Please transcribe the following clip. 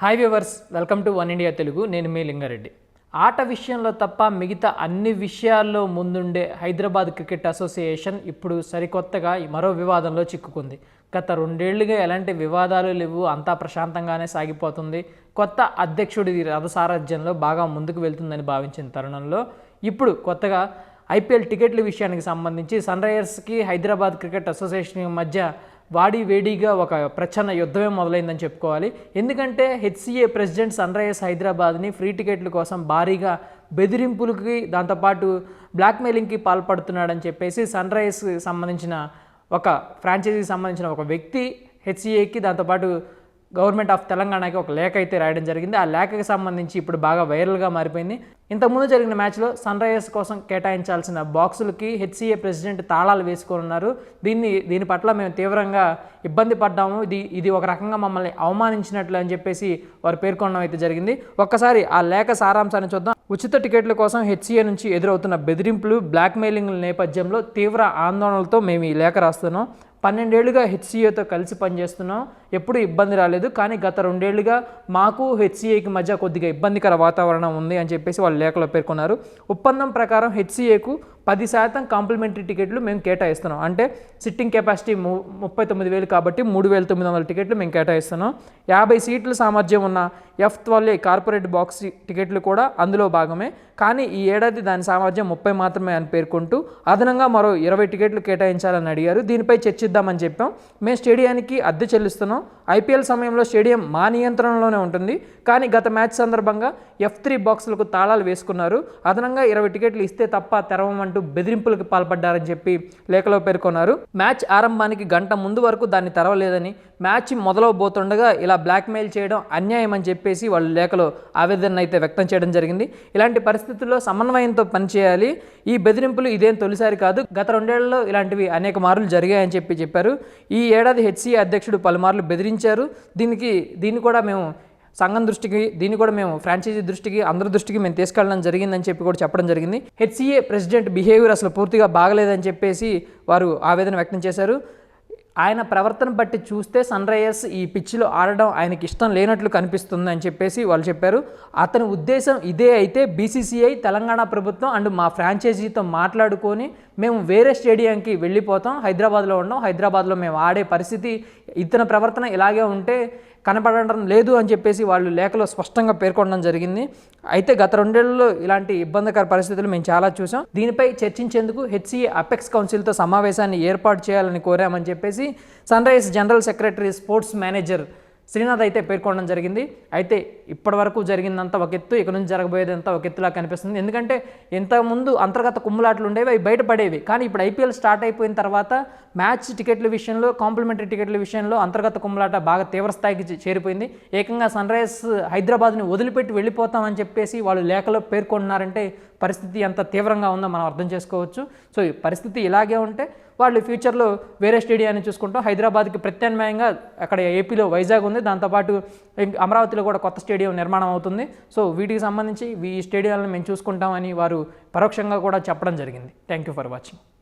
Hi viewers welcome to one India Telugu నేను మీ లింగారెడ్డి. ఆట విషయంలో తప్ప మిగతా అన్ని విషయాల్లో ముందుండే హైదరాబాద్ క్రికెట్ అసోసియేషన్ ఇప్పుడు సరికొత్తగా మరో వివాదంలో చిక్కుకుంది. గత రెండేళ్ళుగా ఎలాంటి వివాదాలు లేవు అంతా ప్రశాంతంగానే సాగిపోతుంది. కొత్త అధ్యక్షుడి రథసారథ్యంలో బాగా ముందుకు వెళ్తుందని భావించిన తరుణంలో ఇప్పుడు కొత్తగా ఐపీఎల్ టికెట్ల విషయానికి సంబంధించి సన్ రైజర్స్కి హైదరాబాద్ క్రికెట్ అసోసియేషన్ మధ్య వాడి వేడిగా ఒక ప్రచన్న యుద్ధమే మొదలైందని చెప్పుకోవాలి. ఎందుకంటే హెచ్సిఏ ప్రెసిడెంట్ సన్ రైజర్స్ హైదరాబాద్ని ఫ్రీ టికెట్ల కోసం భారీగా బెదిరింపులకి దాంతోపాటు బ్లాక్మెయిలింగ్కి పాల్పడుతున్నాడని చెప్పేసి సన్ రైజర్స్కి సంబంధించిన ఒక ఫ్రాంచైజీకి సంబంధించిన ఒక వ్యక్తి హెచ్సిఏకి దాంతోపాటు గవర్నమెంట్ ఆఫ్ తెలంగాణకి ఒక లేఖ అయితే రాయడం జరిగింది. ఆ లేఖకి సంబంధించి ఇప్పుడు బాగా వైరల్గా మారిపోయింది. ఇంతకుముందు జరిగిన మ్యాచ్లో సన్ రైజర్స్ కోసం కేటాయించాల్సిన బాక్సులకి హెచ్సిఏ ప్రెసిడెంట్ తాళాలు వేసుకొని ఉన్నారు. దీన్ని దీని పట్ల మేము తీవ్రంగా ఇబ్బంది పడ్డాము. ఇది ఇది ఒక రకంగా మమ్మల్ని అవమానించినట్లు అని చెప్పేసి వారు పేర్కొనడం అయితే జరిగింది. ఒక్కసారి ఆ లేఖ సారాంశాన్ని చూద్దాం. ఉచిత టికెట్ల కోసం హెచ్సిఏ నుంచి ఎదురవుతున్న బెదిరింపులు బ్లాక్మెయిలింగ్ నేపథ్యంలో తీవ్ర ఆందోళనలతో మేము ఈ లేఖ రాస్తున్నాం. పన్నెండేళ్ళుగా హెచ్సిఏతో కలిసి పనిచేస్తున్నాం. ఎప్పుడు ఇబ్బంది రాలేదు. కానీ గత రెండేళ్ళుగా మాకు హెచ్సిఏకి మధ్య కొద్దిగా ఇబ్బందికర వాతావరణం ఉంది అని చెప్పేసి వాళ్ళు లేఖలో పేర్కొన్నారు. ఒప్పందం ప్రకారం హెచ్సిఏకు పది శాతం కాంప్లిమెంటరీ టికెట్లు మేము కేటాయిస్తున్నాం. అంటే సిట్టింగ్ కెపాసిటీ ము ముప్పై తొమ్మిది వేలు కాబట్టి మూడు వేల తొమ్మిది వందల టికెట్లు మేము కేటాయిస్తున్నాం. యాభై సీట్ల సామర్థ్యం ఉన్న ఎఫ్ ట్వెల్వ్ కార్పొరేట్ బాక్స్ టికెట్లు కూడా అందులో భాగమే. కానీ ఈ ఏడాది దాని సామర్థ్యం ముప్పై మాత్రమే అని పేర్కొంటూ అదనంగా మరో ఇరవై టికెట్లు కేటాయించాలని అడిగారు. దీనిపై చర్చిద్దామని చెప్పాం. మేము స్టేడియానికి అద్దె చెల్లిస్తున్నాం. ఐపీఎల్ సమయంలో స్టేడియం మా నియంత్రణలోనే ఉంటుంది. కానీ గత మ్యాచ్ సందర్భంగా ఎఫ్ త్రీ బాక్సులకు తాళాలు వేసుకున్నారు. అదనంగా ఇరవై టికెట్లు ఇస్తే తప్ప తెరవమంటూ బెదిరింపులకు పాల్పడ్డారని చెప్పి లేఖలో పేర్కొన్నారు. మ్యాచ్ ఆరంభానికి గంట ముందు వరకు దాన్ని తెరవలేదని మ్యాచ్ మొదలవబోతుండగా ఇలా బ్లాక్మెయిల్ చేయడం అన్యాయం అని చెప్పేసి వాళ్ళు లేఖలో ఆవేదన అయితే వ్యక్తం చేయడం జరిగింది. ఇలాంటి పరిస్థితుల్లో సమన్వయంతో పనిచేయాలి. ఈ బెదిరింపులు ఇదేం తొలిసారి కాదు గత రెండేళ్ళలో ఇలాంటివి అనేక మార్లు జరిగాయని చెప్పి చెప్పారు. ఈ ఏడాది హెచ్సిఏ అధ్యక్షుడు పలుమార్లు బెదిరించారు దీనికి దీన్ని కూడా మేము సంఘం దృష్టికి దీన్ని కూడా మేము ఫ్రాంచైజీ దృష్టికి అందరి దృష్టికి మేము తీసుకెళ్ళడం జరిగిందని చెప్పి కూడా చెప్పడం జరిగింది. హెచ్సిఏ ప్రెసిడెంట్ బిహేవియర్ అసలు పూర్తిగా బాగలేదని చెప్పేసి వారు ఆవేదన వ్యక్తం చేశారు. ఆయన ప్రవర్తన బట్టి చూస్తే సన్ రైజర్స్ ఈ పిచ్చిలో ఆడడం ఆయనకి ఇష్టం లేనట్లు కనిపిస్తుంది అని చెప్పేసి వాళ్ళు చెప్పారు. అతని ఉద్దేశం ఇదే అయితే బీసీసీఐ తెలంగాణ ప్రభుత్వం అండ్ మా ఫ్రాంచైజీతో మాట్లాడుకొని మేము వేరే స్టేడియంకి వెళ్ళిపోతాం. హైదరాబాద్లో ఉన్నాం. హైదరాబాద్లో మేము ఆడే పరిస్థితి ఇతని ప్రవర్తన ఇలాగే ఉంటే కనపడడం లేదు అని చెప్పేసి వాళ్ళు లేఖలో స్పష్టంగా పేర్కొనడం జరిగింది. అయితే గత రెండేళ్ళలో ఇలాంటి ఇబ్బందికర పరిస్థితులు మేము చాలా చూసాం. దీనిపై చర్చించేందుకు హెచ్సిఏ అపెక్స్ కౌన్సిల్తో సమావేశాన్ని ఏర్పాటు చేయాలని కోరామని చెప్పేసి Sunrise general secretary sports manager Srinath అయితే పేర్కొనడం జరిగింది. అయితే ఇప్పటివరకు జరిగిందంతా ఒక ఎత్తు ఇక నుంచి జరగబోయేదంతా ఒక ఎత్తులా కనిపిస్తుంది. ఎందుకంటే ఇంతకుముందు అంతర్గత కుమ్ములాట్లు ఉండేవి అవి బయటపడేవి కానీ ఇప్పుడు ఐపీఎల్ స్టార్ట్ అయిపోయిన తర్వాత మ్యాచ్ టికెట్ల విషయంలో కాంప్లిమెంటరీ టికెట్ల విషయంలో అంతర్గత కుమ్ములాట బాగా తీవ్ర స్థాయికి చేరిపోయింది. ఏకంగా సన్ రైజర్స్ హైదరాబాద్ని వదిలిపెట్టి వెళ్ళిపోతామని చెప్పేసి వాళ్ళు లేఖలో పేర్కొంటున్నారంటే పరిస్థితి ఎంత తీవ్రంగా ఉందో మనం అర్థం చేసుకోవచ్చు. సో ఈ పరిస్థితి ఇలాగే ఉంటే వాళ్ళు ఫ్యూచర్లో వేరే స్టేడియాన్ని చూసుకుంటాం. హైదరాబాద్కి ప్రత్యామ్నాయంగా అక్కడ ఏపీలో వైజాగ్ ఉంది. దాంతోపాటు అమరావతిలో కూడా కొత్త స్టేడియం నిర్మాణం అవుతుంది. సో వీటికి సంబంధించి ఈ స్టేడియాలను మేము చూసుకుంటామని వారు పరోక్షంగా కూడా చెప్పడం జరిగింది. Thank you for watching.